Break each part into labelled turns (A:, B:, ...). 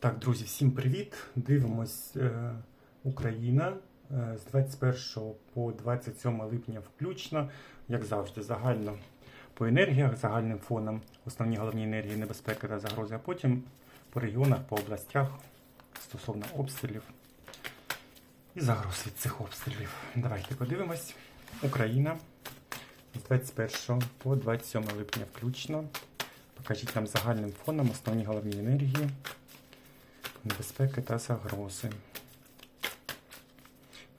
A: Так, друзі, всім привіт! Дивимось е, Україна е, з 21 по 27 липня включно, як завжди, загально по енергіях, загальним фоном, основні головні енергії, небезпеки та загрози, а потім по регіонах, по областях стосовно обстрілів і загроз від цих обстрілів. Давайте подивимось. Україна з 21 по 27 липня включно. Покажіть нам загальним фоном основні головні енергії небезпеки та загрози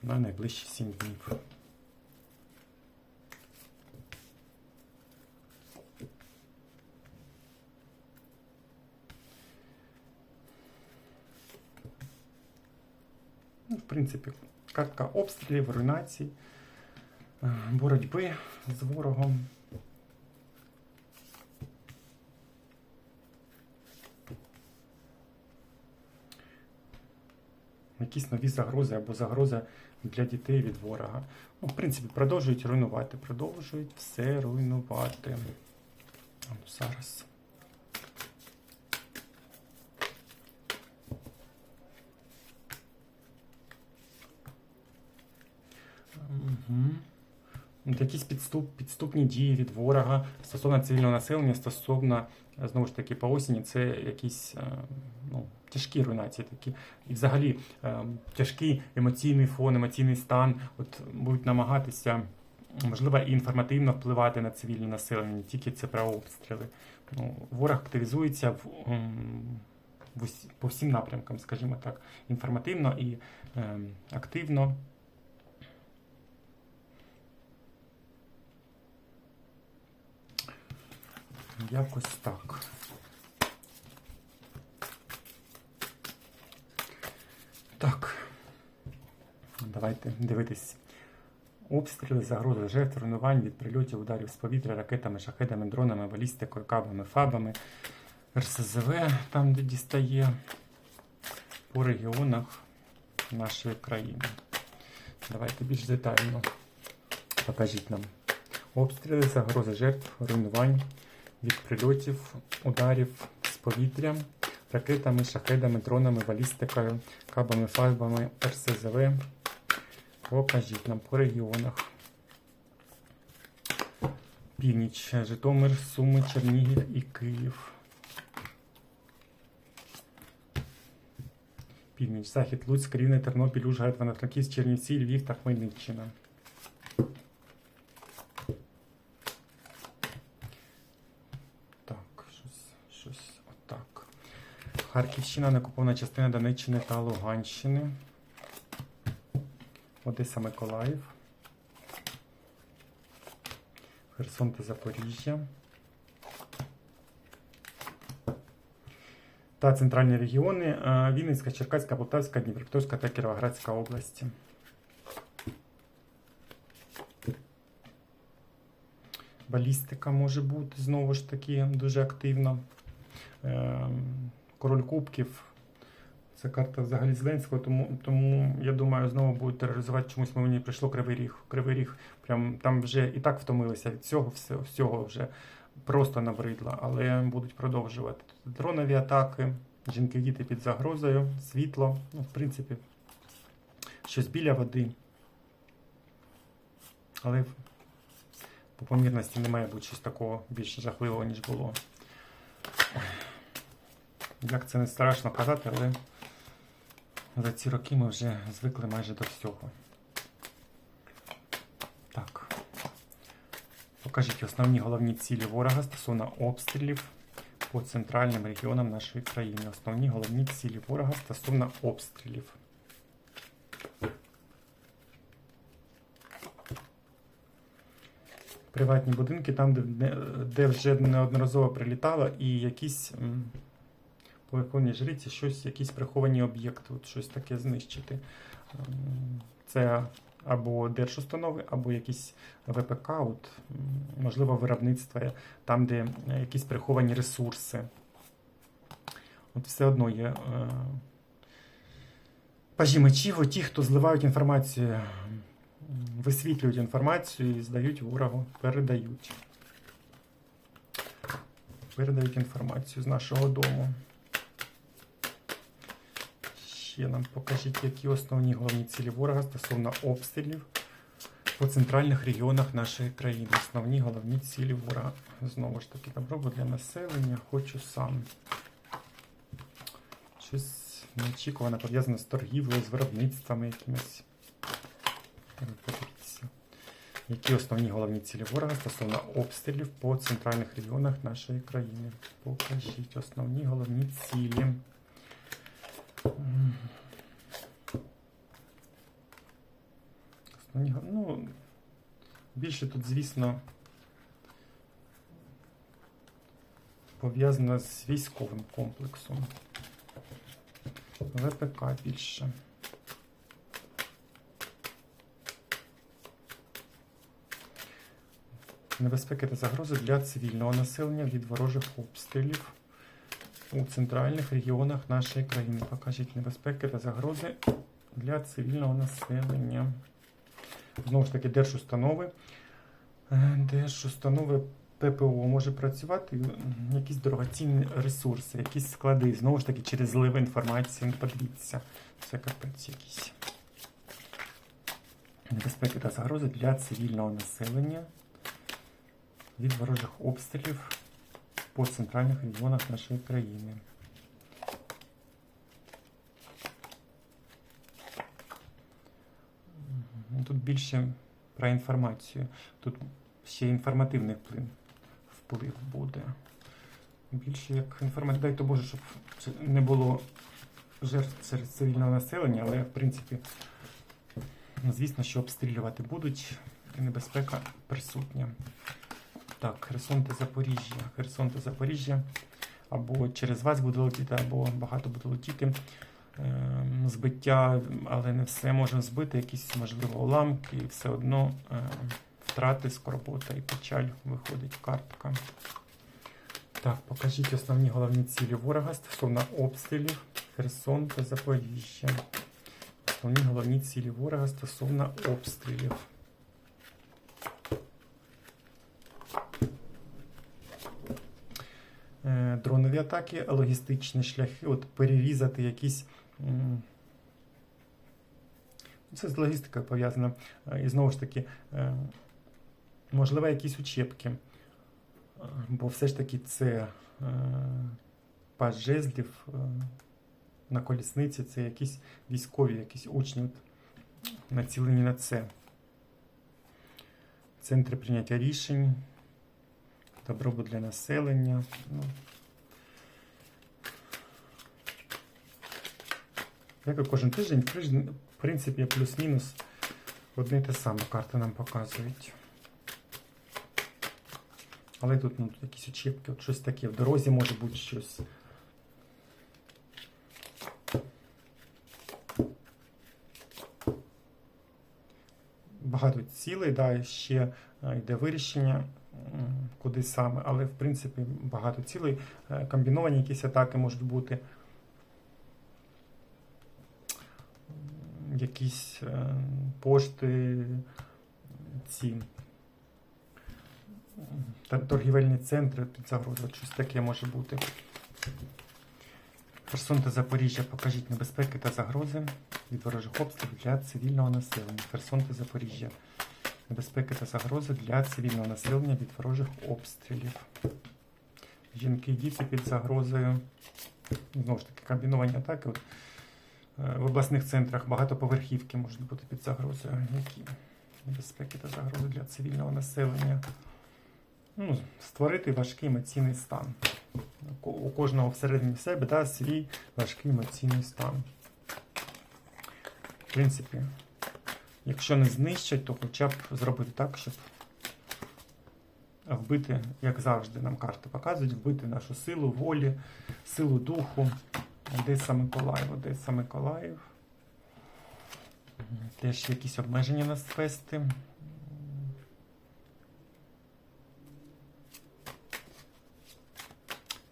A: на найближчі 7 днів. Ну, в принципі, картка обстрілів, руйнацій, е, боротьби з ворогом. Якісь нові загрози або загроза для дітей від ворога. Ну, в принципі, продовжують руйнувати, продовжують все руйнувати. Ну, зараз. Угу. Якісь підступ, підступні дії від ворога стосовно цивільного населення, стосовно, знову ж таки, по осені, це якісь е, ну, тяжкі руйнації такі. І взагалі е, тяжкий емоційний фон, емоційний стан от, будуть намагатися, можливо, і інформативно впливати на цивільне населення, не тільки це про обстріли. Ну, ворог активізується в, в усі- по всім напрямкам, скажімо так, інформативно і е, активно. Якось так. Так. Давайте дивитись. Обстріли, загрози жертв, руйнувань від прильотів, ударів з повітря, ракетами, шахедами, дронами, балістикою, кабами, фабами, РСЗВ, там, де дістає, по регіонах нашої країни. Давайте більш детально покажіть нам. Обстріли, загрози жертв, руйнувань від прильотів, ударів з повітря, ракетами, шахедами, дронами, балістикою, кабами, файбами, РСЗВ. Покажіть нам по регіонах. Північ, Житомир, Суми, Чернігів і Київ. Північ, Захід, Луцьк, Рівне, Тернопіль, Ужгород, Івано-Франківськ, Чернівці, Львів та Хмельниччина. Так, щось, щось отак. Харківщина, накупована частина Донеччини та Луганщини. Одеса, Миколаїв. Херсон та Запоріжжя. Та центральні регіони е, Вінницька, Черкаська, Полтавська, Дніпропетровська та Кіровоградська області. Балістика може бути знову ж таки дуже активно. Король Кубків. Це карта взагалі Зеленського, тому, тому я думаю, знову будуть тероризувати чомусь мені прийшло Кривий Ріг. Кривий Ріг, прям там вже і так втомилися від цього, все, всього вже просто набридло, але будуть продовжувати. Дронові атаки, жінки діти під загрозою, світло, ну, в принципі, щось біля води. Але по помірності не має бути щось такого більш жахливого, ніж було. Як це не страшно казати, але за ці роки ми вже звикли майже до всього. Так. Покажіть основні головні цілі ворога стосовно обстрілів по центральним регіонам нашої країни. Основні головні цілі ворога стосовно обстрілів. Приватні будинки, там, де, де вже неодноразово прилітало, і якісь по Верховній Жриці щось, якісь приховані об'єкти, от щось таке знищити. Ем, Це або держустанови, або якісь ВПК, от, можливо, виробництво, там, де е, якісь приховані ресурси. От все одно є. Е, Пажі ті, хто зливають інформацію, висвітлюють інформацію і здають ворогу, передають. Передають інформацію з нашого дому. Нам покажіть, які основні головні цілі ворога стосовно обстрілів по центральних регіонах нашої країни. Основні головні цілі ворога. Знову ж таки, добробут для населення. Хочу сам. Щось неочікуване пов'язане з торгівлею, з виробництвами Подивіться. Які основні головні цілі ворога стосовно обстрілів по центральних регіонах нашої країни? Покажіть основні головні цілі. Ну, більше тут, звісно, пов'язано з військовим комплексом. ВПК більше. Небезпеки та загрози для цивільного населення від ворожих обстрілів у центральних регіонах нашої країни. Покажіть небезпеки та загрози для цивільного населення. Знову ж таки, держустанови. Е, Держустанови ППО може працювати, якісь дорогоцінні ресурси, якісь склади. Знову ж таки, через злив інформації. Подивіться, це капець якийсь. Небезпеки та загрози для цивільного населення від ворожих обстрілів по центральних регіонах нашої країни. Тут більше про інформацію. Тут ще інформативний вплив, буде. Більше як інформативний, дай то Боже, щоб не було жертв серед цивільного населення, але в принципі, ну, звісно, що обстрілювати будуть, і небезпека присутня. Так, Херсон та Запоріжжя. Херсон та Запоріжжя. Або через вас буде летіти, або багато буде летіти. Ем, Збиття, але не все можемо збити, якісь, можливо, уламки, і все одно ем, втрати, скорбота і печаль виходить картка. Так, покажіть основні головні цілі ворога стосовно обстрілів Херсон та Запоріжжя. Основні головні цілі ворога стосовно обстрілів. Е, Дронові атаки, логістичні шляхи, от перерізати якісь. Це з логістикою пов'язано. Е, І знову ж таки, е, можливо, якісь учебки. Бо все ж таки це е, пас жезлів е, на колісниці, це якісь військові, якісь учні націлені на це. Центри прийняття рішень, добробут для населення. Як і кожен тиждень, в принципі, плюс-мінус одне те саме карти нам показують. Але тут ну, якісь очіпки, от щось таке. В дорозі може бути щось. Багато цілей, да, ще е, йде вирішення, куди саме, але в принципі багато цілей. Е, Комбіновані якісь атаки можуть бути. Якісь е, пошти, ці торгівельні центри під загрозою, щось таке може бути. Херсон та Запоріжжя покажіть небезпеки та загрози від ворожих обстрілів для цивільного населення. Херсон та Запоріжжя. Небезпеки та загрози для цивільного населення від ворожих обстрілів. Жінки і діти під загрозою. Знову ж таки, комбіновані атаки. От, в обласних центрах багатоповерхівки можуть бути під загрозою. Які небезпеки та загрози для цивільного населення? Ну, створити важкий емоційний стан. У- У кожного всередині себе да, свій важкий емоційний стан. В принципі, якщо не знищать, то хоча б зробити так, щоб вбити, як завжди, нам карти показують, вбити нашу силу волі, силу духу. Одеса Миколаїв, Одеса Миколаїв. Теж якісь обмеження нас ввести.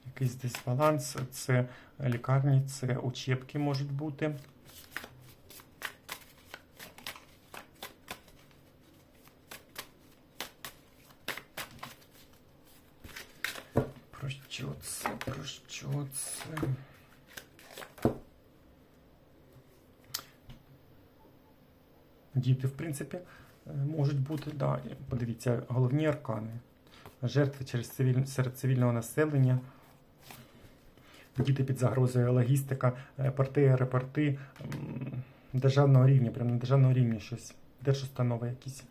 A: Якийсь дисбаланс, це лікарні, це учебки можуть бути. Про що це? Про що це? Діти, в принципі, е, можуть бути. Да. Подивіться, головні аркани. Жертви через цивіль... серед цивільного населення. Діти під загрозою, логістика, порти, аеропорти державного рівня, прямо на державного рівня щось. Держустанови якісь.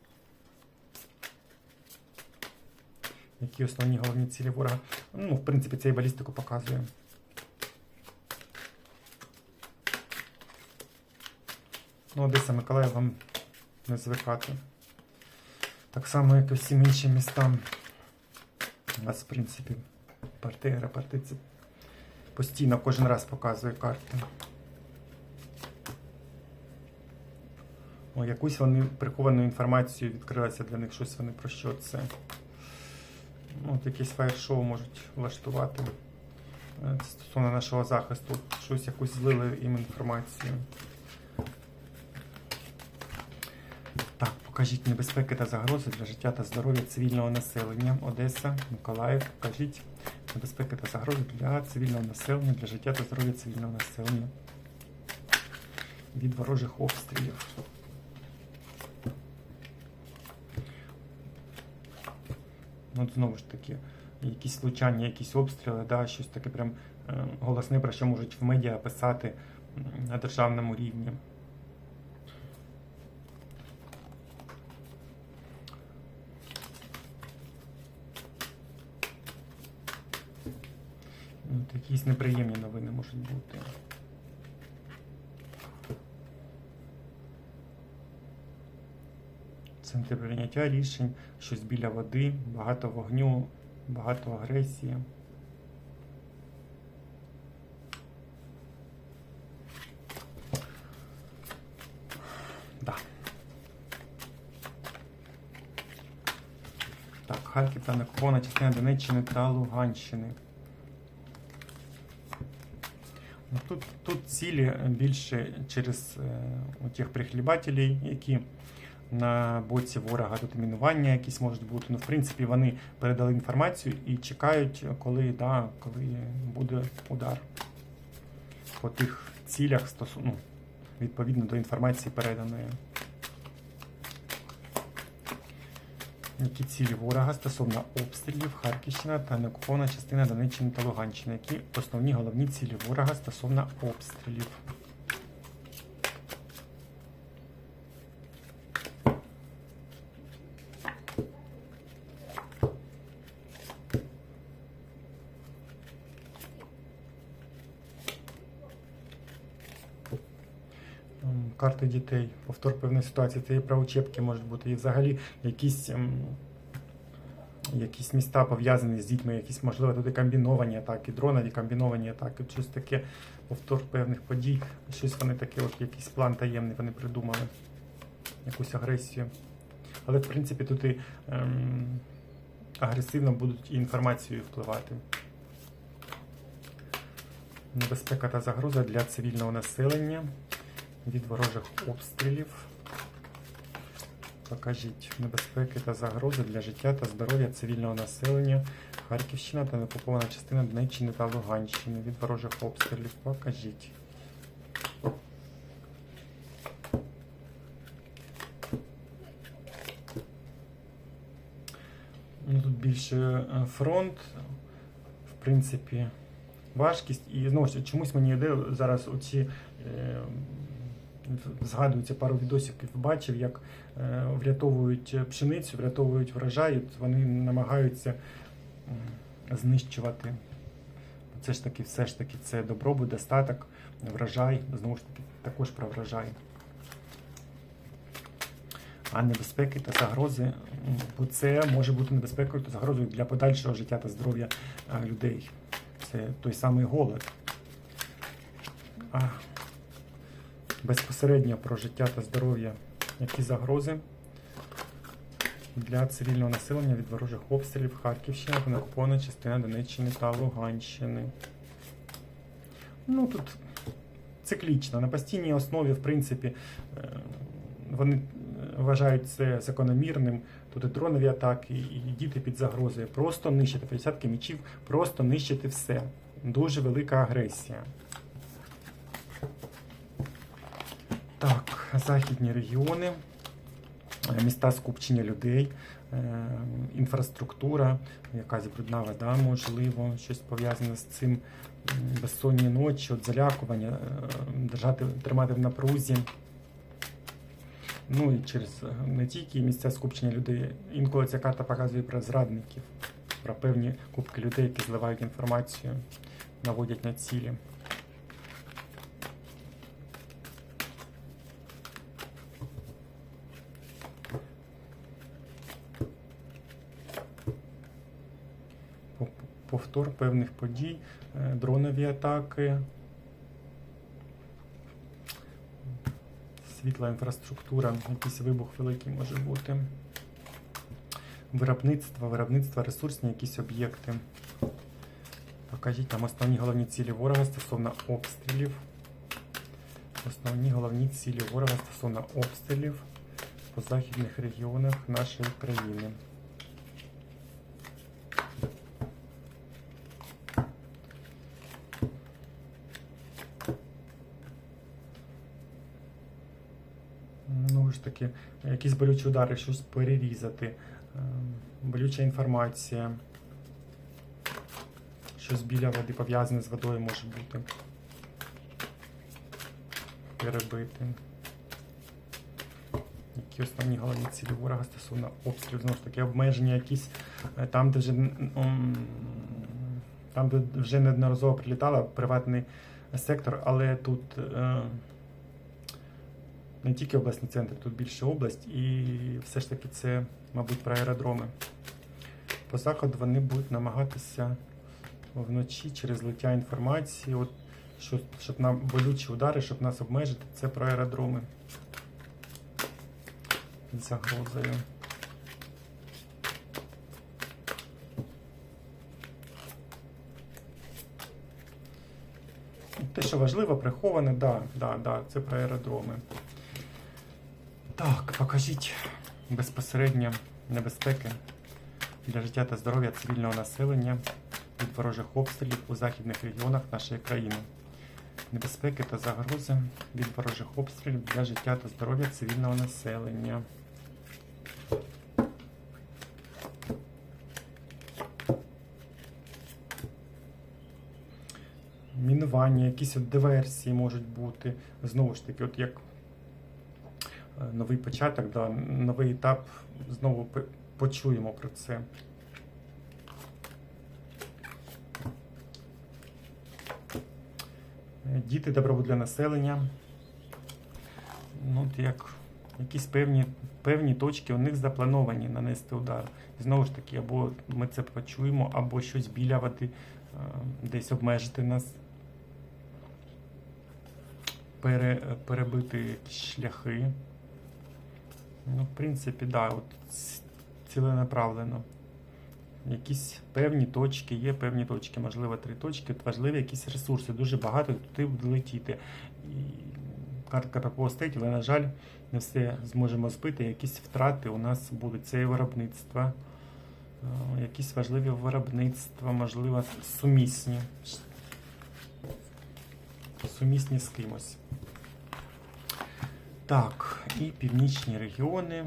A: Які основні головні цілі ворога? Ну, в принципі, це і балістику показує. Ну, Одеса, Миколаїв вам не звикати. Так само, як і всім іншим містам. У нас, в принципі, порти, аеропорти це постійно кожен раз показує карти. О, якусь вони приховану інформацію відкрилася для них, щось вони про що це. Ну, от якесь фаєр-шоу можуть влаштувати. Е, стосовно нашого захисту. Щось якусь злили їм інформацію. Так, покажіть небезпеки та загрози для життя та здоров'я цивільного населення. Одеса, Миколаїв, покажіть небезпеки та загрози для цивільного населення, для життя та здоров'я цивільного населення. Від ворожих обстрілів. Ну, от знову ж таки, якісь влучання, якісь обстріли, да, щось таке прям е, голосне, про що можуть в медіа писати на державному рівні. Ну, от якісь неприємні новини можуть бути. Центр прийняття рішень, щось біля води, багато вогню, багато агресії. Да. Так, Харків та Накопона, частина Донеччини та Луганщини. Ну, Тут, цілі більше через е, тих прихлібателів, які на боці ворога тут мінування якісь можуть бути. Ну, в принципі, вони передали інформацію і чекають, коли, да, коли буде удар по тих цілях стосу- ну, відповідно до інформації переданої. Які цілі ворога стосовно обстрілів Харківщина та неокупована частина Донеччини та Луганщини? Які основні головні цілі ворога стосовно обстрілів? М, дітей, повтор певної ситуації, це і про учебки можуть бути, і взагалі якісь, якісь міста пов'язані з дітьми, якісь, можливо, туди комбіновані атаки, дронові комбіновані атаки, щось таке, повтор певних подій, щось вони таке, от якийсь план таємний вони придумали, якусь агресію. Але, в принципі, тут і ем, агресивно будуть інформацією впливати. Небезпека та загроза для цивільного населення від ворожих обстрілів. Покажіть небезпеки та загрози для життя та здоров'я цивільного населення. Харківщина та неокупована частина Донеччини та Луганщини від ворожих обстрілів. Покажіть. Ну, Тут більше е, фронт, в принципі, важкість. І знову ж чомусь мені йде зараз оці. Е, згадується пару відосиків, бачив, як е, врятовують пшеницю, врятовують врожай, вони намагаються знищувати. Це ж таки, все ж таки, це добробут, достаток, врожай, знову ж таки, також про врожай. А небезпеки та загрози, бо це може бути небезпекою та загрозою для подальшого життя та здоров'я е, людей. Це той самий голод. Безпосередньо про життя та здоров'я, які загрози для цивільного населення від ворожих обстрілів Харківщина та неокупована частина Донеччини та Луганщини. Ну тут циклічно, на постійній основі, в принципі, е, вони вважають це закономірним. Тут і дронові атаки, і діти під загрозою. Просто нищити 50 мічів, просто нищити все. Дуже велика агресія. Так, західні регіони. е, міста скупчення людей, е, інфраструктура, якась брудна вода, можливо, щось пов'язане з цим. Безсонні ночі, от залякування, е, держати, тримати в напрузі. Ну і через не тільки місця скупчення людей. Інколи ця карта показує про зрадників, про певні кубки людей, які зливають інформацію, наводять на цілі. Повтор певних подій, е, дронові атаки, світла інфраструктура, якийсь вибух великий може бути. Виробництво, виробництво, ресурсні якісь об'єкти. Покажіть нам основні головні цілі ворога стосовно обстрілів. Основні головні цілі ворога стосовно обстрілів по західних регіонах нашої країни. Ну ж таки, якісь болючі удари, щось перерізати, е, болюча інформація. Щось біля води пов'язане з водою може бути. Перебити. Які основні головні цілі ворога стосовно обстрілів, знову ж таки, обмеження якісь е, там, де вже там, де вже неодноразово прилітала приватний сектор, але тут е, не тільки обласний центр, тут більше область, і все ж таки це, мабуть, про аеродроми. По заходу вони будуть намагатися вночі через злиття інформації, от, щоб, щоб нам болючі удари, щоб нас обмежити, це про аеродроми. Під загрозою. Те, що важливо, приховане, да, да, да, це про аеродроми. Так, покажіть безпосередньо небезпеки для життя та здоров'я цивільного населення від ворожих обстрілів у західних регіонах нашої країни. Небезпеки та загрози від ворожих обстрілів для життя та здоров'я цивільного населення. Мінування, якісь от диверсії можуть бути. Знову ж таки, от як новий початок, да, новий етап, знову почуємо про це. Діти добробут для населення. Ну, як якісь певні, певні точки у них заплановані нанести удар. І знову ж таки, або ми це почуємо, або щось біля води, е, десь обмежити нас, пере, перебити шляхи. Ну, в принципі, да, от ціленаправлено. Якісь певні точки, є певні точки, можливо, три точки. Важливі якісь ресурси, дуже багато туди буде летіти. І картка стейті, але, на жаль, не все зможемо збити. Якісь втрати у нас будуть. Це і виробництво, е, якісь важливі виробництва, можливо, сумісні. Сумісні з кимось. Так, і північні регіони.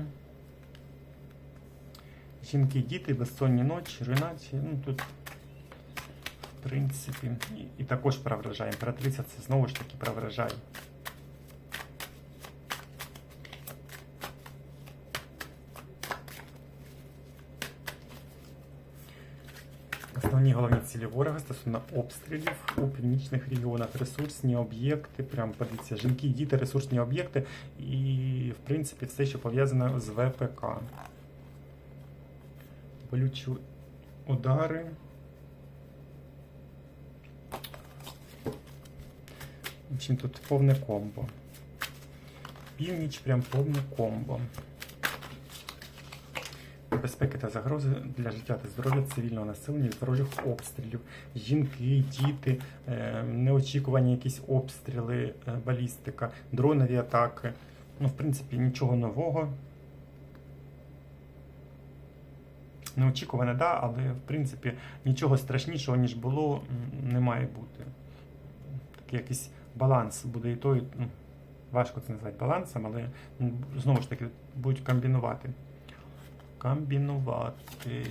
A: Жінки, діти, безсонні ночі, руйнації. Ну тут, в принципі, і, і також про врожай. Імператриця це знову ж таки про врожай. Основні головні цілі ворога стосовно обстрілів у північних регіонах, ресурсні об'єкти, прям подивіться, жінки, діти, ресурсні об'єкти і, в принципі, все, що пов'язане з ВПК. Болючі удари. В общем, тут повне комбо. Північ прям повне комбо. Безпеки та загрози для життя та здоров'я цивільного населення від ворожих обстрілів. Жінки, діти, е, неочікувані якісь обстріли, е, балістика, дронові атаки. Ну, в принципі, нічого нового. Неочікуване, да, але в принципі нічого страшнішого, ніж було, не має бути. Такий якийсь баланс буде і той. ну, Важко це назвати балансом, але знову ж таки будуть комбінувати. Комбінувати.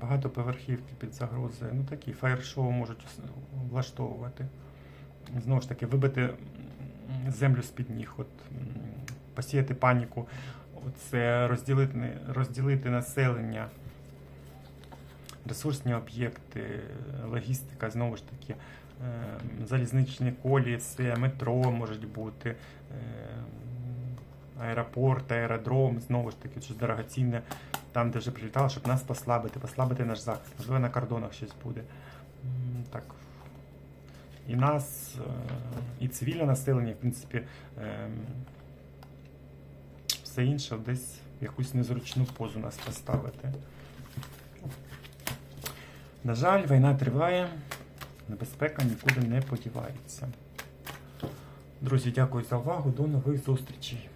A: Багатоповерхівки під загрозою. Ну такі фаєр-шоу можуть влаштовувати. Знову ж таки, вибити землю з-під ніг, от, посіяти паніку, це розділити, розділити населення, ресурсні об'єкти, логістика, знову ж таки, е, залізничні колії, метро можуть бути, е, аеропорт, аеродром, знову ж таки, щось дорогоцінне, там, де вже прилітало, щоб нас послабити, послабити наш захист. Можливо, на кордонах щось буде. Так. І нас, е, і цивільне населення, в принципі, ем, все інше десь в якусь незручну позу нас поставити. На жаль, війна триває, небезпека нікуди не подівається. Друзі, дякую за увагу. До нових зустрічей.